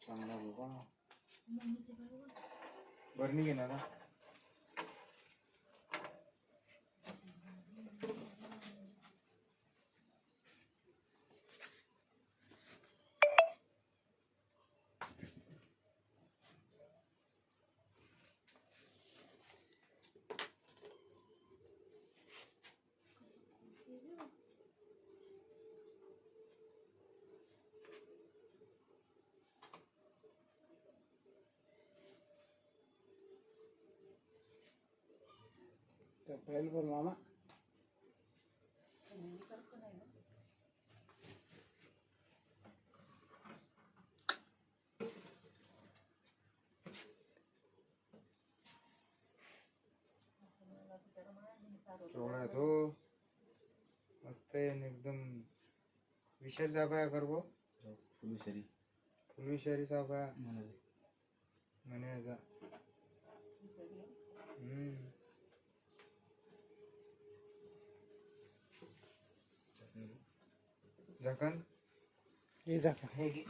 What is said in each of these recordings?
चांगला बघा बरणी घेणार चपडेल पण तो मस्त एकदम विषारी आहे करबो फुलशरी फुलविषारी साप आहे झाकण हे झाका हे घे.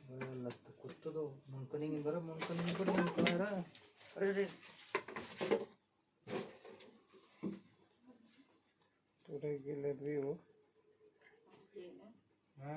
बरं लागतं कुठं तो मुंकनिंग बरं मुंकनिंग कुठं मुंकणार अरे रे पुढे गेले बी हो। हा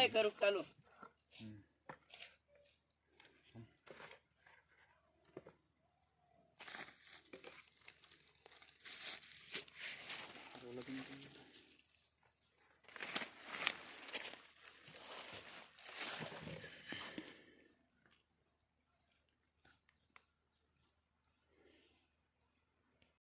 এই করুক চালু Thank you.